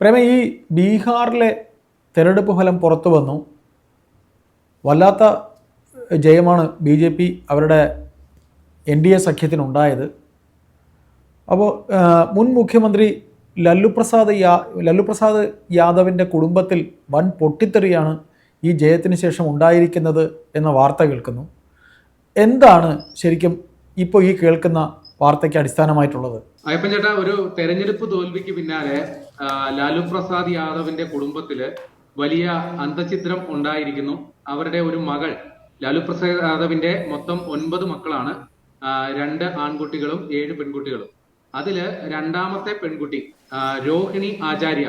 പ്രേമ ഈ ബീഹാറിലെ തെരഞ്ഞെടുപ്പ് ഫലം പുറത്തു വന്നു. വല്ലാത്ത ജയമാണ് ബി ജെ പി അവരുടെ എൻ ഡി എ സഖ്യത്തിനുണ്ടായത്. അപ്പോൾ മുൻ മുഖ്യമന്ത്രി ലല്ലു പ്രസാദ് യാ ലല്ലു പ്രസാദ് യാദവിന്റെ കുടുംബത്തിൽ വൻ പൊട്ടിത്തെറിയാണ് ഈ ജയത്തിന് ശേഷം ഉണ്ടായിരിക്കുന്നത് എന്ന വാർത്ത കേൾക്കുന്നു. എന്താണ് ശരിക്കും ഇപ്പോൾ ഈ കേൾക്കുന്ന വാർത്തയ്ക്ക് അടിസ്ഥാനമായിട്ടുള്ളത്. അയ്യപ്പൻ ചേട്ടാ ഒരു തെരഞ്ഞെടുപ്പ് തോൽവിക്ക് പിന്നാലെ ലാലു പ്രസാദ് യാദവിന്റെ കുടുംബത്തിൽ വലിയ അന്തചിത്രം ഉണ്ടായിരിക്കുന്നു. അവരുടെ ഒരു മകൾ ലാലു പ്രസാദ് യാദവിന്റെ മൊത്തം ഒൻപത് മക്കളാണ്. രണ്ട് ആൺകുട്ടികളും ഏഴ് പെൺകുട്ടികളും. അതിൽ രണ്ടാമത്തെ പെൺകുട്ടി രോഹിണി ആചാര്യ.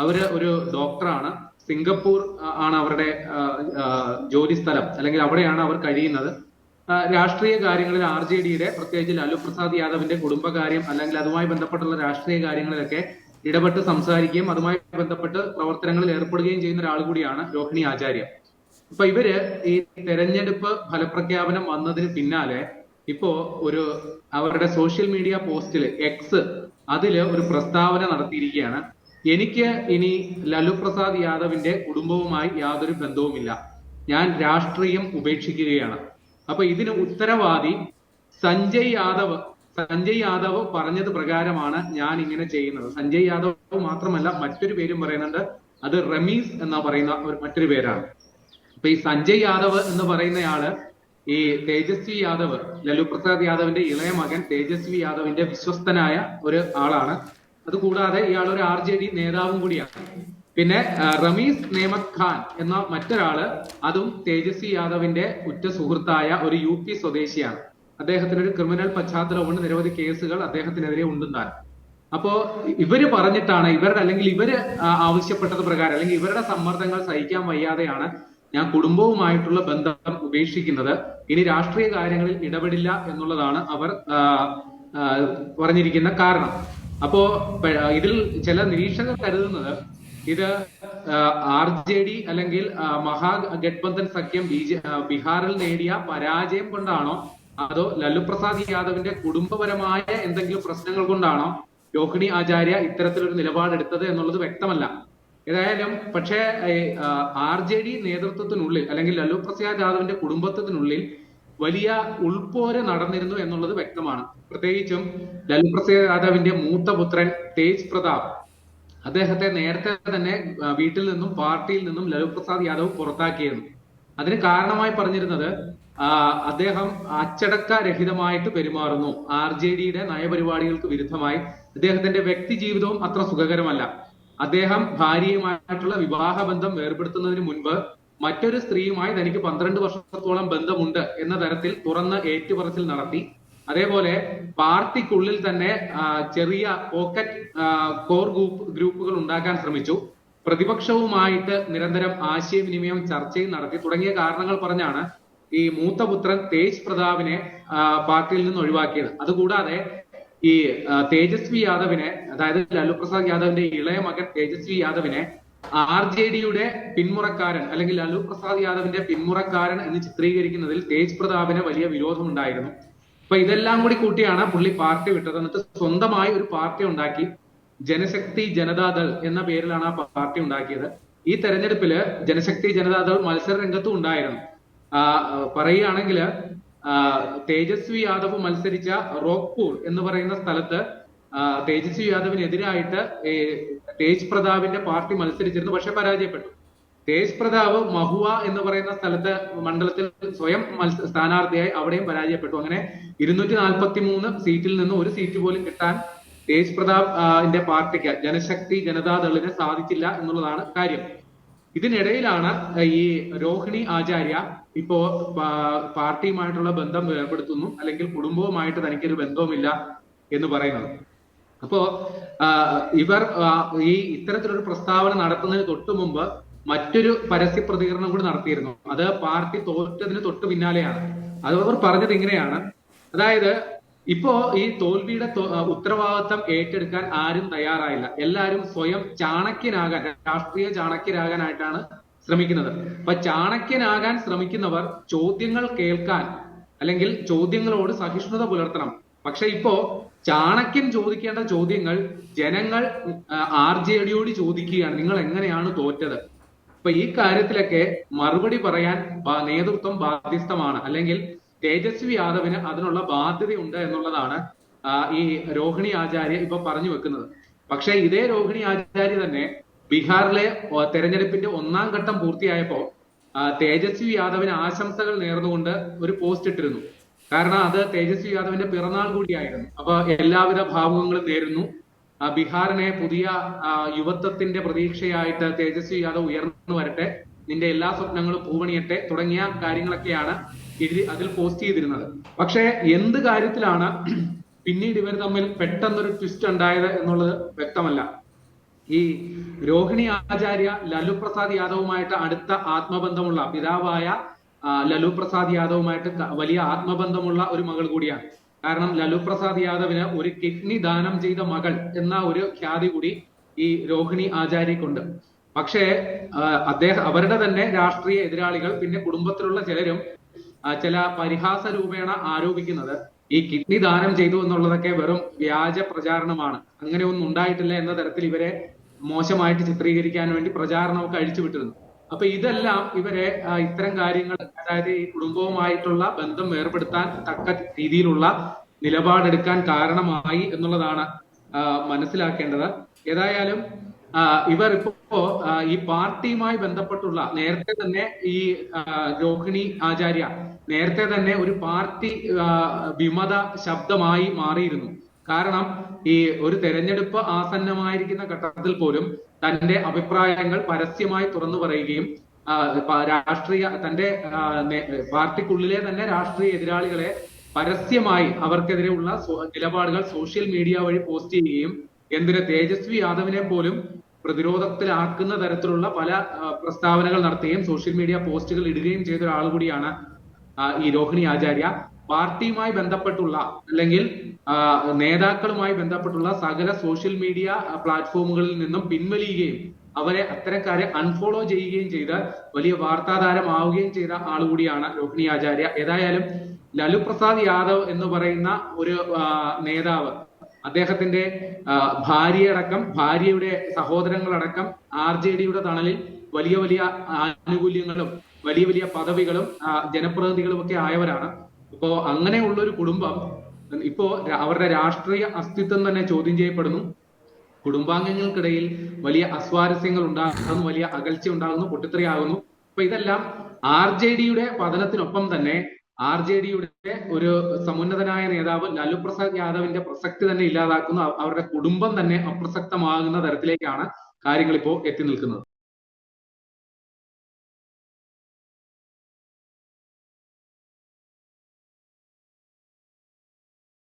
അവർ ഒരു ഡോക്ടറാണ്. സിംഗപ്പൂർ ആണ് അവരുടെ ജോലി സ്ഥലം അല്ലെങ്കിൽ അവിടെയാണ് അവർ കഴിയുന്നത്. രാഷ്ട്രീയ കാര്യങ്ങളിൽ ആർ ജെ ഡിയുടെ പ്രത്യേകിച്ച് ലാലു പ്രസാദ് യാദവിന്റെ കുടുംബകാര്യം അല്ലെങ്കിൽ അതുമായി ബന്ധപ്പെട്ടുള്ള രാഷ്ട്രീയ കാര്യങ്ങളിലൊക്കെ ഇടപെട്ട് സംസാരിക്കുകയും അതുമായി ബന്ധപ്പെട്ട് പ്രവർത്തനങ്ങളിൽ ഏർപ്പെടുകയും ചെയ്യുന്ന ഒരാൾ കൂടിയാണ് രോഹിണി ആചാര്യ. അപ്പൊ ഇവർ ഈ തെരഞ്ഞെടുപ്പ് ഫലപ്രഖ്യാപനം വന്നതിന് പിന്നാലെ ഇപ്പോ ഒരു അവരുടെ സോഷ്യൽ മീഡിയ പോസ്റ്റിൽ എക്സ് അതിൽ ഒരു പ്രസ്താവന നടത്തിയിരിക്കുകയാണ്. എനിക്ക് ഇനി ലാലു പ്രസാദ് യാദവിന്റെ കുടുംബവുമായി യാതൊരു ബന്ധവുമില്ല. ഞാൻ രാഷ്ട്രീയം ഉപേക്ഷിക്കുകയാണ്. അപ്പൊ ഇതിന് ഉത്തരവാദി സഞ്ജയ് യാദവ്. സഞ്ജയ് യാദവ് പറഞ്ഞത് പ്രകാരമാണ് ഞാൻ ഇങ്ങനെ ചെയ്യുന്നത്. സഞ്ജയ് യാദവ് മാത്രമല്ല മറ്റൊരു പേരും പറയുന്നുണ്ട്. അത് റമീസ് എന്ന പറയുന്ന ഒരു മറ്റൊരു പേരാണ്. അപ്പൊ ഈ സഞ്ജയ് യാദവ് എന്ന് പറയുന്നയാൾ ഈ തേജസ്വി യാദവ് ലല്ലു പ്രസാദ് യാദവിന്റെ ഇളയ മകൻ തേജസ്വി യാദവിന്റെ വിശ്വസ്തനായ ഒരു ആളാണ്. അതുകൂടാതെ ഇയാൾ ഒരു ആർ ജെ ഡി നേതാവും കൂടിയാണ്. പിന്നെ റമീസ് നേമത് ഖാൻ എന്ന മറ്റൊരാൾ അതും തേജസ്വി യാദവിന്റെ ഉറ്റ സുഹൃത്തായ ഒരു യു പി സ്വദേശിയാണ്. അദ്ദേഹത്തിന് ഒരു ക്രിമിനൽ പശ്ചാത്തലമുണ്ട് നിരവധി കേസുകൾ അദ്ദേഹത്തിനെതിരെ ഉണ്ടെന്നാണ്. അപ്പോ ഇവർ പറഞ്ഞിട്ടാണ് ഇവരുടെ അല്ലെങ്കിൽ ഇവർ ആവശ്യപ്പെട്ടത് പ്രകാരം അല്ലെങ്കിൽ ഇവരുടെ സമ്മർദ്ദങ്ങൾ സഹിക്കാൻ വയ്യാതെയാണ് ഞാൻ കുടുംബവുമായിട്ടുള്ള ബന്ധം ഉപേക്ഷിക്കുന്നത്. ഇനി രാഷ്ട്രീയ കാര്യങ്ങളിൽ ഇടപെടില്ല എന്നുള്ളതാണ് അവർ പറഞ്ഞിരിക്കുന്ന കാരണം. അപ്പോ ഇതിൽ ചില നിരീക്ഷകർ കരുതുന്നത് ഇത് ആർ ജെ ഡി അല്ലെങ്കിൽ മഹാഗഡ്ബന്ധൻ സഖ്യം ബി ജെ ബീഹാറിൽ നേടിയ പരാജയം കൊണ്ടാണോ? അതോ ലല്ലു പ്രസാദ് യാദവിന്റെ കുടുംബപരമായ എന്തെങ്കിലും പ്രശ്നങ്ങൾ കൊണ്ടാണോ രോഹിണി ആചാര്യ ഇത്തരത്തിലൊരു നിലപാടെടുത്തത് എന്നുള്ളത് വ്യക്തമല്ല. ഏതായാലും പക്ഷേ ആർ ജെ ഡി നേതൃത്വത്തിനുള്ളിൽ അല്ലെങ്കിൽ ലല്ലു പ്രസാദ് യാദവിന്റെ കുടുംബത്തിനുള്ളിൽ വലിയ ഉൾപോര നടന്നിരുന്നു എന്നുള്ളത് വ്യക്തമാണ്. പ്രത്യേകിച്ചും ലല്ലു പ്രസാദ് യാദവിന്റെ മൂത്ത പുത്രൻ തേജ് പ്രതാപ്. അദ്ദേഹത്തെ നേരത്തെ തന്നെ വീട്ടിൽ നിന്നും പാർട്ടിയിൽ നിന്നും ലാലു പ്രസാദ് യാദവ് പുറത്താക്കിയിരുന്നു. അതിന് കാരണമായി പറഞ്ഞിരുന്നത് അദ്ദേഹം അച്ചടക്ക രഹിതമായിട്ട് പെരുമാറുന്നു. ആർ ജെ ഡിയുടെ നയപരിപാടികൾക്ക് വിരുദ്ധമായി അദ്ദേഹത്തിന്റെ വ്യക്തി ജീവിതവും അത്ര സുഖകരമല്ല. അദ്ദേഹം ഭാര്യയുമായിട്ടുള്ള വിവാഹ ബന്ധം വേർപെടുത്തുന്നതിന് മുൻപ് മറ്റൊരു സ്ത്രീയുമായി തനിക്ക് പന്ത്രണ്ട് വർഷത്തോളം ബന്ധമുണ്ട് എന്ന തരത്തിൽ തുറന്ന് ഏറ്റുപറച്ചിൽ നടത്തി. അതേപോലെ പാർട്ടിക്കുള്ളിൽ തന്നെ ചെറിയ പോക്കറ്റ് കോർ ഗ്രൂപ്പ് ഗ്രൂപ്പുകൾ ഉണ്ടാക്കാൻ ശ്രമിച്ചു. പ്രതിപക്ഷവുമായിട്ട് നിരന്തരം ആശയവിനിമയം ചർച്ചയും നടത്തി. തുടങ്ങിയ കാരണങ്ങൾ പറഞ്ഞാണ് ഈ മൂത്ത പുത്രൻ തേജ് പ്രതാപിനെ പാർട്ടിയിൽ നിന്ന് ഒഴിവാക്കിയത്. അതുകൂടാതെ ഈ തേജസ്വി യാദവിനെ അതായത് ലാലു പ്രസാദ് യാദവിന്റെ ഇളയ മകൻ തേജസ്വി യാദവിനെ ആർ ജെ ഡിയുടെ പിന്മുറക്കാരൻ അല്ലെങ്കിൽ ലാലു പ്രസാദ് യാദവിന്റെ പിന്മുറക്കാരൻ എന്ന് ചിത്രീകരിക്കുന്നതിൽ തേജ് പ്രതാപിന് വലിയ വിരോധമുണ്ടായിരുന്നു. അപ്പൊ ഇതെല്ലാം കൂടി കൂട്ടിയാണ് പുള്ളി പാർട്ടി വിട്ടത്. എന്നിട്ട് സ്വന്തമായി ഒരു പാർട്ടി ഉണ്ടാക്കി. ജനശക്തി ജനതാദൾ എന്ന പേരിലാണ് ആ പാർട്ടി ഉണ്ടാക്കിയത്. ഈ തെരഞ്ഞെടുപ്പിൽ ജനശക്തി ജനതാദൾ മത്സര രംഗത്തും ഉണ്ടായിരുന്നു. പറയുകയാണെങ്കിൽ തേജസ്വി യാദവ് മത്സരിച്ച റോക്പൂർ എന്ന് പറയുന്ന സ്ഥലത്ത് തേജസ്വി യാദവിനെതിരായിട്ട് തേജ് പ്രതാപിന്റെ പാർട്ടി മത്സരിച്ചിരുന്നു പക്ഷെ പരാജയപ്പെട്ടു. തേജ് പ്രതാപ് മഹുവ എന്ന് പറയുന്ന സ്ഥലത്ത് മണ്ഡലത്തിൽ സ്വയം മത്സ സ്ഥാനാർത്ഥിയായി അവിടെയും പരാജയപ്പെട്ടു. അങ്ങനെ ഇരുന്നൂറ്റി നാൽപ്പത്തി മൂന്ന് സീറ്റിൽ നിന്ന് ഒരു സീറ്റ് പോലും കിട്ടാൻ തേജ് പ്രതാപ് ആ, പാർട്ടിക്ക് ജനശക്തി ജനതാദളിന് സാധിച്ചില്ല എന്നുള്ളതാണ് കാര്യം. ഇതിനിടയിലാണ് ഈ രോഹിണി ആചാര്യ ഇപ്പോ പാർട്ടിയുമായിട്ടുള്ള ബന്ധം ഏർപ്പെടുത്തുന്നു അല്ലെങ്കിൽ കുടുംബവുമായിട്ട് തനിക്കൊരു ബന്ധവുമില്ല എന്ന് പറയുന്നത്. അപ്പോ ഇവർ ഈ ഇത്തരത്തിലൊരു പ്രസ്താവന നടത്തുന്നതിന് തൊട്ടു മുമ്പ് മറ്റൊരു പരസ്യ പ്രതികരണം കൂടി നടത്തിയിരുന്നു. അത് പാർട്ടി തോറ്റതിന് തൊട്ട് പിന്നാലെയാണ്. അത് അവർ പറഞ്ഞത് ഇങ്ങനെയാണ്. അതായത് ഇപ്പോ ഈ തോൽവിയുടെ ഉത്തരവാദിത്തം ഏറ്റെടുക്കാൻ ആരും തയ്യാറായില്ല. എല്ലാവരും സ്വയം ചാണക്യനാകാൻ രാഷ്ട്രീയ ചാണക്യനാകാനായിട്ടാണ് ശ്രമിക്കുന്നത്. അപ്പൊ ചാണക്യനാകാൻ ശ്രമിക്കുന്നവർ ചോദ്യങ്ങൾ കേൾക്കാൻ അല്ലെങ്കിൽ ചോദ്യങ്ങളോട് സഹിഷ്ണുത പുലർത്തണം. പക്ഷെ ഇപ്പോ ചാണക്യൻ ചോദിക്കേണ്ട ചോദ്യങ്ങൾ ജനങ്ങൾ ആർ ജെ ഡിയോട് ചോദിക്കുകയാണ്. നിങ്ങൾ എങ്ങനെയാണ് തോറ്റത്? അപ്പൊ ഈ കാര്യത്തിലൊക്കെ മറുപടി പറയാൻ നേതൃത്വം ബാധ്യസ്ഥമാണ്. അല്ലെങ്കിൽ തേജസ്വി യാദവിന് അതിനുള്ള ബാധ്യതയുണ്ട് എന്നുള്ളതാണ് ഈ രോഹിണി ആചാര്യ ഇപ്പൊ പറഞ്ഞു വെക്കുന്നത്. പക്ഷെ ഇതേ രോഹിണി ആചാര്യ തന്നെ ബീഹാറിലെ തെരഞ്ഞെടുപ്പിന്റെ ഒന്നാം ഘട്ടം പൂർത്തിയായപ്പോ തേജസ്വി യാദവിന് ആശംസകൾ നേർന്നുകൊണ്ട് ഒരു പോസ്റ്റ് ഇട്ടിരുന്നു. കാരണം അത് തേജസ്വി യാദവിന്റെ പിറന്നാൾ കൂടിയായിരുന്നു. അപ്പൊ എല്ലാവിധ ഭാവുകങ്ങളും നേരുന്നു. ബീഹാറിനെ പുതിയ യുവത്വത്തിന്റെ പ്രതീക്ഷയായിട്ട് തേജസ്വി യാദവ് ഉയർന്നു വരട്ടെ നിന്റെ എല്ലാ സ്വപ്നങ്ങളും പൂവണിയട്ടെ തുടങ്ങിയ കാര്യങ്ങളൊക്കെയാണ് എഴുതി അതിൽ പോസ്റ്റ് ചെയ്തിരുന്നത്. പക്ഷേ എന്ത് കാര്യത്തിലാണ് പിന്നീട് ഇവർ തമ്മിൽ പെട്ടെന്നൊരു ട്വിസ്റ്റ് ഉണ്ടായത് എന്നുള്ളത് വ്യക്തമല്ല. ഈ രോഹിണി ആചാര്യ ലലു പ്രസാദ് യാദവുമായിട്ട് അടുത്ത ആത്മബന്ധമുള്ള പിതാവായ ആ, ലലു പ്രസാദ് യാദവുമായിട്ട് വലിയ ആത്മബന്ധമുള്ള ഒരു മകൾ കൂടിയാണ്. കാരണം ലാലു പ്രസാദ് യാദവിന് ഒരു കിഡ്നി ദാനം ചെയ്ത മകൾ എന്ന ഒരു ഖ്യാതി കൂടി ഈ രോഹിണി ആചാര്യക്കുണ്ട് പക്ഷേ അദ്ദേഹം അവരുടെ തന്നെ രാഷ്ട്രീയ എതിരാളികൾ പിന്നെ കുടുംബത്തിലുള്ള ചിലരും ചില പരിഹാസ രൂപേണ ആരോപിക്കുന്നത് ഈ കിഡ്നി ദാനം ചെയ്തു എന്നുള്ളതൊക്കെ വെറും വ്യാജ പ്രചാരണമാണ്. അങ്ങനെ ഒന്നും ഉണ്ടായിട്ടില്ല എന്ന തരത്തിൽ ഇവരെ മോശമായിട്ട് ചിത്രീകരിക്കാൻ വേണ്ടി പ്രചാരണമൊക്കെ അഴിച്ചുവിട്ടിരുന്നു അപ്പൊ ഇതെല്ലാം ഇവരെ ഇത്തരം കാര്യങ്ങൾ അതായത് ഈ കുടുംബവുമായിട്ടുള്ള ബന്ധം വേർപെടുത്താൻ തക്ക രീതിയിലുള്ള നിലപാടെടുക്കാൻ കാരണമായി എന്നുള്ളതാണ് മനസ്സിലാക്കേണ്ടത്. ഏതായാലും ഇവർ ഇപ്പോ ഈ പാർട്ടിയുമായി ബന്ധപ്പെട്ടുള്ള നേരത്തെ തന്നെ ഈ രോഹിണി ആചാര്യ നേരത്തെ തന്നെ ഒരു പാർട്ടി വിമത ശബ്ദമായി മാറിയിരുന്നു. കാരണം ഈ ഒരു തെരഞ്ഞെടുപ്പ് ആസന്നമായിരിക്കുന്ന ഘട്ടത്തിൽ പോലും തന്റെ അഭിപ്രായങ്ങൾ പരസ്യമായി തുറന്നു പറയുകയും രാഷ്ട്രീയ തന്റെ പാർട്ടിക്കുള്ളിലെ തന്നെ രാഷ്ട്രീയ എതിരാളികളെ പരസ്യമായി അവർക്കെതിരെയുള്ള നിലപാടുകൾ സോഷ്യൽ മീഡിയ വഴി പോസ്റ്റ് ചെയ്യുകയും എന്തിന് തേജസ്വി യാദവിനെ പോലും പ്രതിരോധത്തിലാക്കുന്ന തരത്തിലുള്ള പല പ്രസ്താവനകൾ നടത്തുകയും സോഷ്യൽ മീഡിയ പോസ്റ്റുകൾ ഇടുകയും ചെയ്ത ഒരാൾ കൂടിയാണ് ഈ രോഹിണി ആചാര്യ. പാർട്ടിയുമായി ബന്ധപ്പെട്ടുള്ള അല്ലെങ്കിൽ നേതാക്കളുമായി ബന്ധപ്പെട്ടുള്ള സകല സോഷ്യൽ മീഡിയ പ്ലാറ്റ്ഫോമുകളിൽ നിന്നും പിൻവലിയുകയും അവരെ അത്തരക്കാരെ അൺഫോളോ ചെയ്യുകയും ചെയ്ത് വലിയ വാർത്താതാരമാവുകയും ചെയ്ത ആൾ കൂടിയാണ് രോഹിണി ആചാര്യ. ഏതായാലും ലലു പ്രസാദ് യാദവ് എന്ന് പറയുന്ന ഒരു നേതാവ് അദ്ദേഹത്തിന്റെ ഭാര്യയടക്കം ഭാര്യയുടെ സഹോദരങ്ങളടക്കം ആർ ജെ ഡിയുടെ തണലിൽ വലിയ വലിയ ആനുകൂല്യങ്ങളും വലിയ വലിയ പദവികളും ജനപ്രതിനിധികളും ഒക്കെ ആയവരാണ്. ഇപ്പോ അങ്ങനെയുള്ള ഒരു കുടുംബം ഇപ്പോ അവരുടെ രാഷ്ട്രീയ അസ്തിത്വം തന്നെ ചോദ്യം ചെയ്യപ്പെടുന്നു. കുടുംബാംഗങ്ങൾക്കിടയിൽ വലിയ അസ്വാരസ്യങ്ങൾ ഉണ്ടാകുന്നു വലിയ അകൽച്ച ഉണ്ടാകുന്നു പൊട്ടിത്തെറിയാകുന്നു. അപ്പൊ ഇതെല്ലാം ആർ ജെ ഡിയുടെ പതനത്തിനൊപ്പം തന്നെ ആർ ജെ ഡിയുടെ ഒരു സമുന്നതനായ നേതാവ് ലാലു പ്രസാദ് യാദവിന്റെ പ്രസക്തി തന്നെ ഇല്ലാതാക്കുന്നു. അവരുടെ കുടുംബം തന്നെ അപ്രസക്തമാകുന്ന തരത്തിലേക്കാണ് കാര്യങ്ങൾ ഇപ്പോൾ എത്തി നിൽക്കുന്നത്.